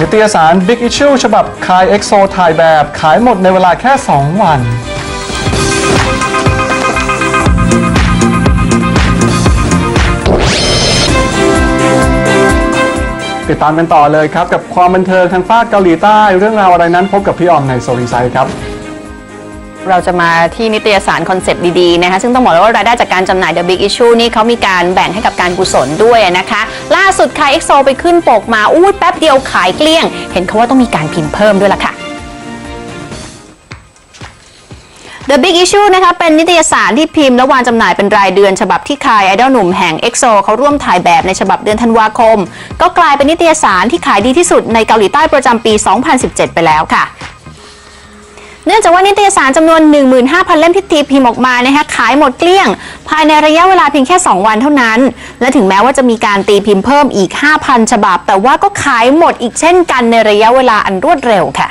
นิตยสาร Big Issue ฉบับคาย EXO ถ่ายแบบขายหมดในเวลาแค่ 2 วัน ติดตามกันต่อเลยครับ กับความบันเทิงทางฝากเกาหลีใต้ เรื่องราวอะไรนั้นพบกับพี่ออมในโซลิไซครับ เราจะมาที่นิตยสารคอนเซปต์ดีๆนะคะซึ่งต้องบอกเลยว่ารายได้จากการจำหน่าย The Big Issue นี่เขามีการแบ่งให้กับการกุศลด้วยนะคะ ล่าสุดคายเอ็กโซไปขึ้นปกมาอู้แป๊บเดียวขายเกลี้ยง เห็นเขาว่าต้องมีการพิมพ์เพิ่มด้วยล่ะค่ะ The Big Issue นะคะเป็นนิตยสารที่พิมพ์และวางจำหน่ายเป็นรายเดือน ฉบับที่คายไอดอลหนุ่มแห่ง EXO เขาร่วมถ่ายแบบในฉบับเดือนธันวาคม ก็กลายเป็นนิตยสารที่ขายดีที่สุดในเกาหลีใต้ประจำปี 2017 ไปแล้วค่ะ เนื่องจากว่านิตยสารจำนวน 15,000 เล่มที่ตีพิมพ์ออกมานะคะขายหมดเกลี้ยง ภายในระยะเวลาเพียงแค่ 2 วันเท่านั้น และถึงแม้ว่าจะมีการตีพิมพ์เพิ่มอีก 5,000 ฉบับ แต่ว่าก็ขายหมดอีกเช่นกันในระยะเวลาอันรวดเร็วค่ะ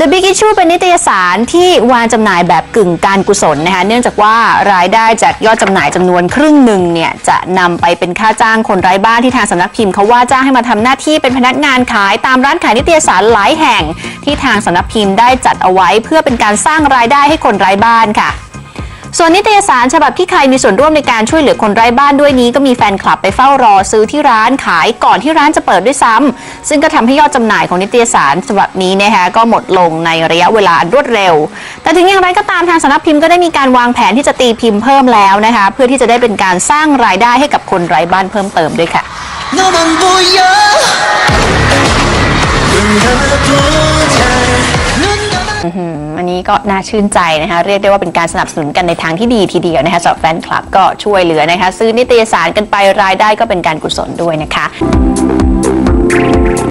The Big Issue เป็นนิตยสารที่วางจำหน่ายแบบกึ่งการกุศลนะคะเนื่องจากว่ารายได้จากยอดจำหน่ายจำนวนครึ่งหนึ่งเนี่ยจะนำไปเป็นค่าจ้างคนไร้บ้านที่ทางสำนักพิมพ์เขาว่าจ้างให้มาทำหน้าที่เป็นพนักงานขายตามร้านขายนิตยสารหลายแห่ง ที่ทางสำนักพิมพ์ได้จัดเอาไว้ เพื่อเป็นการสร้างรายได้ให้คนไร้บ้านค่ะ ส่วนนิตยสารฉบับที่ใครมีส่วนร่วมในการช่วยเหลือคนไร้บ้านด้วยนี้ก็มีแฟนคลับไปเฝ้ารอซื้อที่ร้านขายก่อนที่ร้านจะเปิดด้วยซ้ำซึ่งก็ทำให้ยอดจำหน่ายของนิตยสารฉบับนี้นะคะก็หมดลงในระยะเวลารวดเร็ว แต่ถึงอย่างไรก็ตามทางสำนักพิมพ์ก็ได้มีการวางแผนที่จะตีพิมพ์เพิ่มแล้วนะคะเพื่อที่จะได้เป็นการสร้างรายได้ให้กับคนไร้บ้านเพิ่มเติมด้วยค่ะ อันนี้ก็น่าชื่นใจนะคะ เรียกได้ว่าเป็นการสนับสนุนกันในทางที่ดีทีเดียวนะคะสำหรับแฟนคลับก็ช่วยเหลือนะคะ ซื้อนิตยสารกันไปรายได้ก็เป็นการกุศลด้วยนะคะ